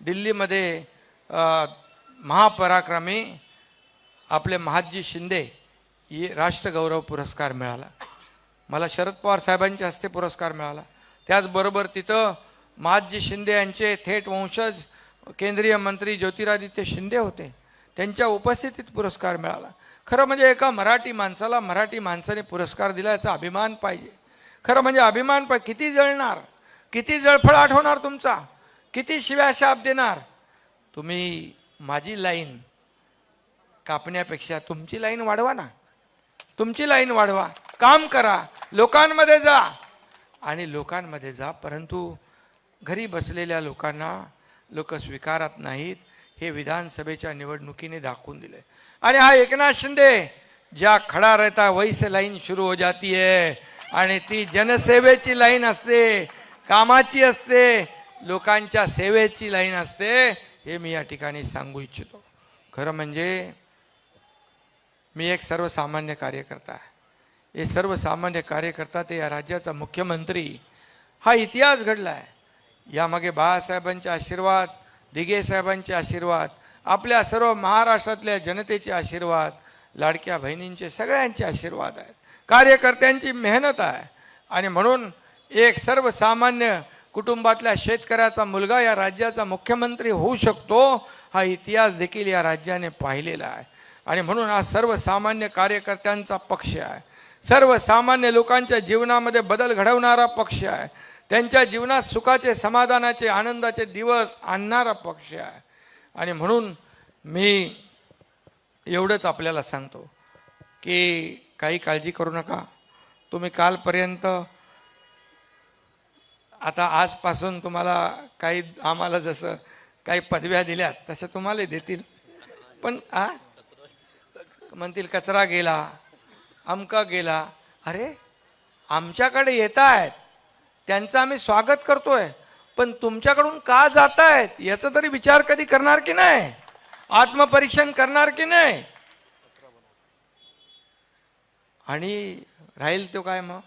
दिल्लीमध्ये महापराक्रमी आपले महादजी शिंदे ही राष्ट्रगौरव पुरस्कार मिळाला. मला शरद पवार साहेबांच्या हस्ते पुरस्कार मिळाला. त्याचबरोबर तिथं महादजी शिंदे यांचे थेट वंशज केंद्रीय मंत्री ज्योतिरादित्य शिंदे होते. त्यांच्या उपस्थितीत पुरस्कार मिळाला. खरं म्हणजे एका मराठी माणसाला मराठी माणसाने पुरस्कार दिला याचा अभिमान पाहिजे. खरं म्हणजे अभिमान पाहिजे किती जळणार? किती जळफळाट होणार तुमचा? किती शिव्या शाप देणार? तुम्ही माझी लाईन कापण्यापेक्षा तुमची लाईन वाढवा ना. तुमची लाईन वाढवा. काम करा. लोकांमध्ये जा. आणि लोकांमध्ये जा परंतु घरी बसलेल्या लोकांना लोक स्वीकारत नाहीत हे विधानसभेच्या निवडणुकीने दाखवून दिले. आणि हा एकनाथ शिंदे ज्या खडा रहता वैस लाईन सुरू हो जाती आहे आणि ती जनसेवेची लाईन असते कामाची असते लोकांच्या सेवेची लाईन असते हे मी या ठिकाणी सांगू इच्छितो. खरं म्हणजे मी एक सर्वसामान्य कार्यकर्ता आहे. हे सर्वसामान्य कार्यकर्ता ते या राज्याचा मुख्यमंत्री. हा इतिहास घडला आहे यामागे बाळासाहेबांचे आशीर्वाद दिघे साहेबांचे आशीर्वाद आपल्या सर्व महाराष्ट्रातल्या जनतेचे आशीर्वाद लाडक्या बहिणींचे सगळ्यांचे आशीर्वाद आहेत. कार्यकर्त्यांची मेहनत आहे. आणि म्हणून एक सर्वसामान्य कुटुंबातल्या शेतकऱ्याचा मुलगा या राज्याचा मुख्यमंत्री होऊ शकतो हा इतिहास देखील या राज्याने पाहिलेला आहे. आणि म्हणून हा सर्वसामान्य कार्यकर्त्यांचा पक्ष आहे. सर्वसामान्य लोकांच्या जीवनामध्ये बदल घडवणारा पक्ष आहे. त्यांच्या जीवनात सुखाचे समाधानाचे आनंदाचे दिवस आणणारा पक्ष आहे. आणि म्हणून मी एवढंच आपल्याला सांगतो की काही काळजी करू नका. तुम्ही कालपर्यंत आता आजपासून तुम्हाला काही आम्हाला जसं काही पदव्या दिल्यात तशा तुम्हाला देतील. पण आ? म्हणतील कचरा गेला अमका गेला. अरे आमच्याकडे येत आहेत त्यांचं आम्ही स्वागत करतोय. पण तुमच्याकडून का जात आहेत याचा तरी विचार कधी करणार की नाही? आत्मपरीक्षण करणार की नाही? आणि राहील तो काय मग?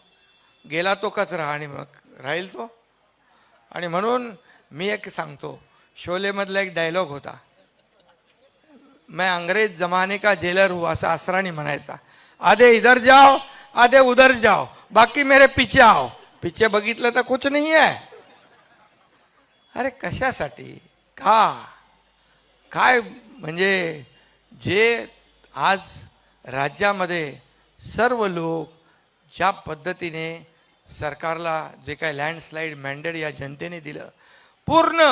गेला तो कचरा आणि मग राहील तो? आणि म्हणून मी एक सांगतो शोलेमधला एक डायलॉग होता. मैं अंग्रेज जमाने का जेलर हूँ असं असरानी म्हणायचा. आधे इधर जाओ आधे उधर जाओ बाकी मेरे पीछे आओ. पीछे बघितलं तर कुछ नाही आहे अरे कशासाठी? का? काय म्हणजे जे आज राज्यामध्ये सर्व लोक ज्या पद्धतीने सरकारला जे काही लँडस्लाईड मॅन्डेट या जनतेने दिलं पूर्ण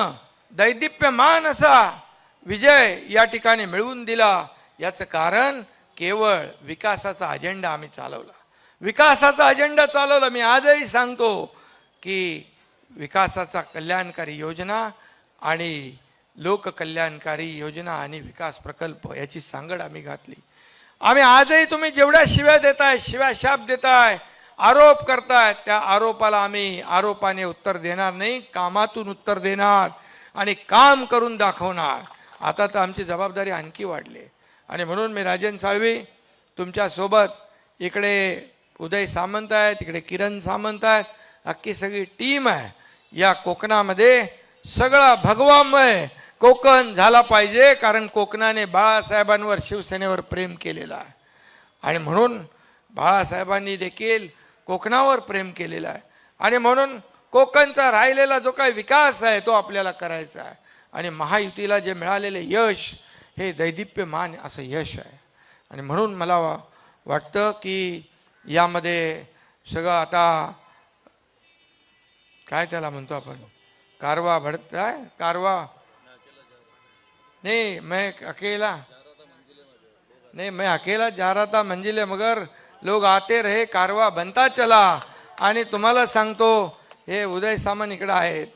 दैदिप्यमान असा विजय या ठिकाणी मिळवून दिला. याचं कारण केवळ विकासाचा अजेंडा आम्ही चालवला. विकासाचा अजेंडा चालवला. मी आजही सांगतो की विकासाचा कल्याणकारी योजना आणि लोककल्याणकारी योजना आणि विकास प्रकल्प याची सांगड आम्ही घातली. आम्ही आजही तुम्ही जेवढ्या शिव्या देताय शिव्या शाप देताय आरोप करतायत. त्या आरोपाला आम्ही आरोपाने उत्तर देणार नाही कामातून उत्तर देणार आणि काम करून दाखवणार. आता तर आमची जबाबदारी आणखी वाढली. आणि म्हणून मी राजन साळवी तुमच्यासोबत इकडे उदय सामंत आहेत तिकडे किरण सामंत आहेत. अख्खी सगळी टीम आहे. या कोकणामध्ये सगळा भगवामय कोकण झाला पाहिजे कारण कोकणाने बाळासाहेबांवर शिवसेनेवर प्रेम केलेलं आहे. आणि म्हणून बाळासाहेबांनी देखील कोकणावर प्रेम केलेलं आहे. आणि म्हणून कोकणचा राहिलेला जो काही विकास आहे तो आपल्याला करायचा आहे. आणि महायुतीला जे मिळालेले यश हे दैदिप्यमान असं यश आहे. आणि म्हणून मला वा वाटतं की यामध्ये सगळं आता काय त्याला म्हणतो आपण? कारवा भडत काय? कारवा? नाही मैं अकेला. नाही मैं अकेला जा रहा था मंजिले मगर लोग आते रहे कारवा बनता चला. आणि तुम्हाला सांगतो हे उदय सामान इकडं आहेत.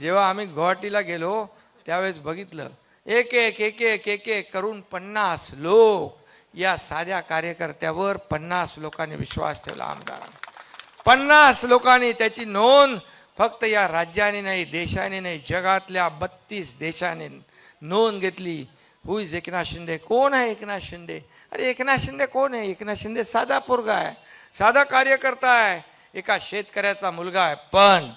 जेव्हा आम्ही गुवाहाटीला गेलो त्यावेळेस बघितलं एक एक एक एक एक एक करून पन्नास लोक या साध्या कार्यकर्त्यावर पन्नास लोकांनी विश्वास ठेवला आमदारांना. पन्नास लोकांनी त्याची नोंद फक्त या राज्याने नाही देशाने नाही जगातल्या बत्तीस देशाने नोंद घेतली. हु इज एकनाथ शिंदे कोण आहे एकनाथ शिंदे अरे एकनाथ शिंदे कोण आहे? एकनाथ शिंदे साधा पोरगा आहे. साधा कार्यकर्ता आहे. एका शेतकऱ्याचा मुलगा आहे. पण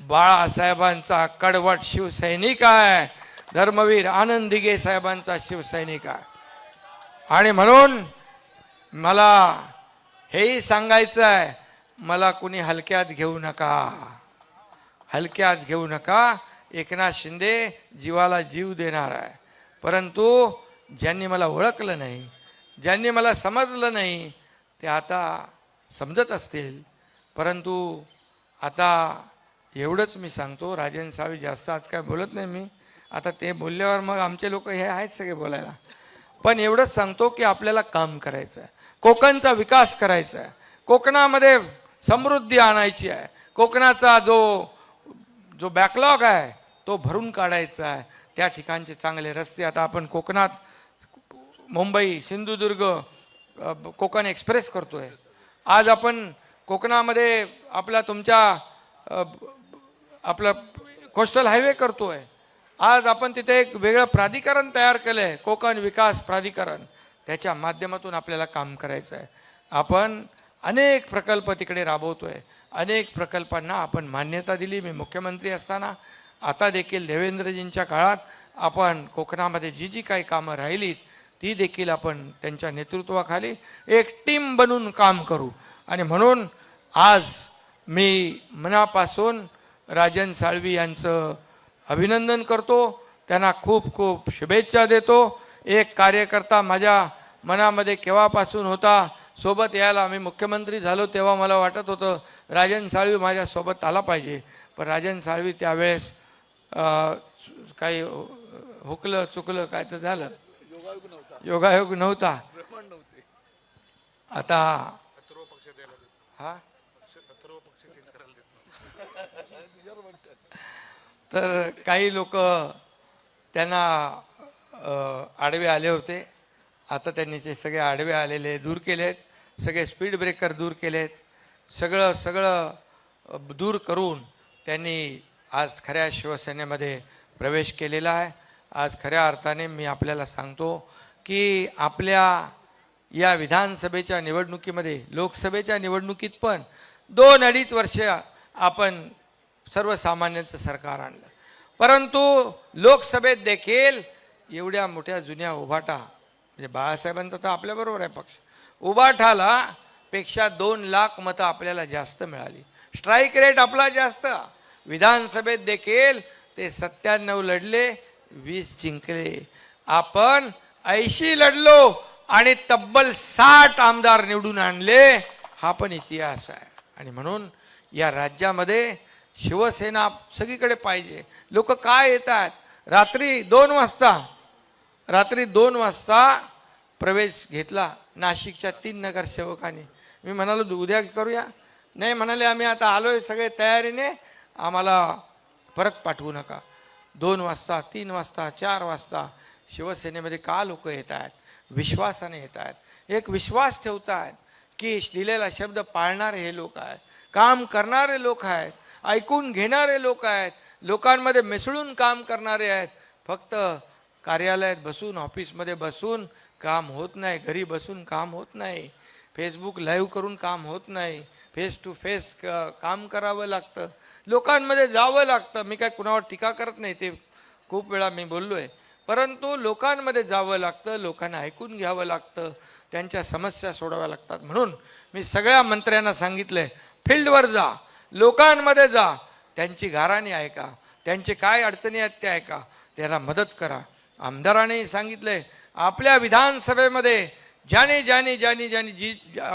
बाळासाहेबांचा कडवट शिवसैनिक आहे. धर्मवीर आनंद दिघे साहेबांचा शिवसैनिक आहे. आणि म्हणून मला हेही सांगायचं आहे मला कुणी हलक्यात घेऊ नका. हलक्यात घेऊ नका. एकनाथ शिंदे जीवाला जीव देणार आहे. परंतु ज्यांनी मला ओळखलं नाही ज्यांनी मला समजलं नाही ते आता समजत असतील. परंतु आता एवढंच मी सांगतो राजन सावी जास्त आज काय बोलत नाही मी. आता ते बोलल्यावर मग आमचे लोक हे आहेत सगळे बोलायला. पण एवढंच सांगतो की आपल्याला काम करायचं आहे कोकणचा विकास करायचा आहे कोकणामध्ये समृद्धी आणायची आहे. कोकणाचा जो जो बॅकलॉग आहे तो भरून काढायचा आहे. त्या ठिकाणचे चांगले रस्ते. आता आपण कोकणात मुंबई सिंधुदुर्ग कोकण एक्सप्रेस करतोय. आज आपण कोकणामध्ये आपला तुमच्या आपला कोस्टल हायवे करतोय. आज आपण तिथे एक वेगळं प्राधिकरण तयार केलं आहे कोकण विकास प्राधिकरण. त्याच्या माध्यमातून आपल्याला काम करायचं आहे. आपण अनेक प्रकल्प तिकडे राबवतोय. अनेक प्रकल्पांना आपण मान्यता दिली. मी मुख्यमंत्री असताना आता देखील देवेंद्रजींच्या काळात आपण कोकणामध्ये जी जी काही कामं राहिलीत ती देखील आपण त्यांच्या नेतृत्वाखाली एक टीम बनून काम करू. आणि म्हणून आज मी मनापासून राजन साळवी यांचं अभिनंदन करतो. त्यांना खूप खूप शुभेच्छा देतो. एक कार्यकर्ता माझ्या मनामध्ये केव्हापासून होता सोबत यायला मी मुख्यमंत्री झालो तेव्हा मला वाटत होतं राजन साळवी माझ्यासोबत आला पाहिजे. पण राजन साळवी त्यावेळेस काही हुकलं चुकलं काय तर झालं. योगायोग नव्हता. आता हा? तर काही लोक त्यांना आडवे आले होते. आता त्यांनी ते सगळे आडवे आलेले दूर केलेत. सगळे स्पीड ब्रेकर दूर केलेत. सगळं सगळं दूर करून त्यांनी आज खऱ्या शिवसेनेमध्ये प्रवेश केलेला आहे. आज खऱ्या अर्थाने मी आपल्याला सांगतो की आपल्या या विधानसभेच्या निवडणुकीमध्ये लोकसभेच्या निवडणुकीत पण दोन अडीच वर्ष आपण सर्वसामान्यांचं सरकार आणलं. परंतु लोकसभेत देखील एवढ्या मोठ्या जुन्या उभाटा म्हणजे बाळासाहेबांचा तर आपल्याबरोबर आहे पक्ष उभाटाला पेक्षा दोन लाख मतं आपल्याला जास्त मिळाली. स्ट्राईक रेट आपला जास्त. विधानसभेत देखील ते सत्त्याण्णव लढले वीस जिंकले. आपण ऐंशी लढलो आणि तब्बल साठ आमदार निवडून आणले हा पण इतिहास आहे. आणि म्हणून या राज्यामध्ये शिवसेना सगळीकडे पाहिजे. लोक काय येतात? रात्री दोन वाजता रात्री दोन वाजता प्रवेश घेतला नाशिकच्या तीन नगरसेवकांनी. मी म्हणालो उद्या करूया? नाही म्हणाले आम्ही आता आलोय सगळे तयारीने. आम्हाला परत पाठवू नका. दोन वाजता तीन वाजता चार वाजता शिवसेनेमध्ये का लोक येत आहेत? विश्वासाने येत आहेत. एक विश्वास ठेवत आहेत की लिहिलेला शब्द पाळणारे हे लोक आहेत काम करणारे लोक आहेत ऐकून घेणारे लोक आहेत लोकांमध्ये मिसळून काम करणारे आहेत. फक्त कार्यालयात बसून ऑफिसमध्ये बसून काम होत नाही घरी बसून काम होत नाही. फेसबुक लाईव्ह करून काम होत नाही. फेस टू फेस काम करावं लागतं. लोकांमध्ये जावं लागतं. मी काय कुणावर टीका करत नाही ते खूप वेळा मी बोललो आहे परंतु लोकांमध्ये जावं लागतं लोकांना ऐकून घ्यावं लागतं त्यांच्या समस्या सोडाव्या लागतात. म्हणून मी सगळ्या मंत्र्यांना सांगितलंय फील्डवर जा लोकांमध्ये जा त्यांची घाराणी ऐका त्यांचे काय अडचणी आहेत ते ऐका त्यांना मदत करा. आमदारांनी सांगितलंय आपल्या विधानसभेमध्ये ज्याने ज्याने ज्याने ज्याने जी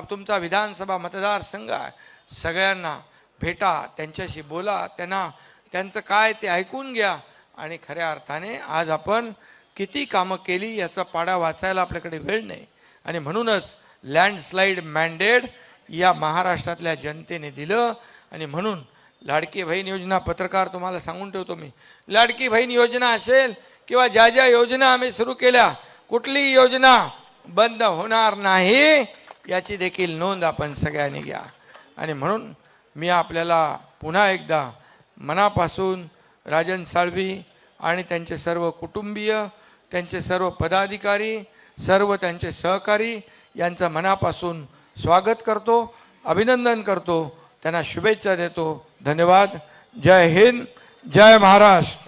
तुमचा विधानसभा मतदारसंघ आहे सगळ्यांना भेटा त्यांच्याशी बोला त्यांना त्यांचं काय ते ऐकून घ्या. आणि खऱ्या अर्थाने आज आपण किती कामं केली याचा पाडा वाचायला आपल्याकडे वेळ नाही. आणि म्हणूनच लँडस्लाईड मॅन्डेट या महाराष्ट्रातल्या जनतेने दिलं. आणि म्हणून लाडकी बहीण योजना पत्रकार तुम्हाला सांगून ठेवतो मी. लाडकी बहीण योजना असेल किंवा ज्या ज्या योजना आम्ही सुरू केल्या कुठलीही योजना बंद होणार नाही याची देखील नोंद आपण सगळ्यांनी घ्या. आणि म्हणून मी आपल्याला पुन्हा एकदा मनापासून राजन साळवी आणि त्यांचे सर्व कुटुंबीय त्यांचे सर्व पदाधिकारी सर्व त्यांचे सहकारी यांचं मनापासून स्वागत करतो अभिनंदन करतो. त्यांना शुभेच्छा देतो. धन्यवाद. जय हिंद. जय महाराष्ट्र.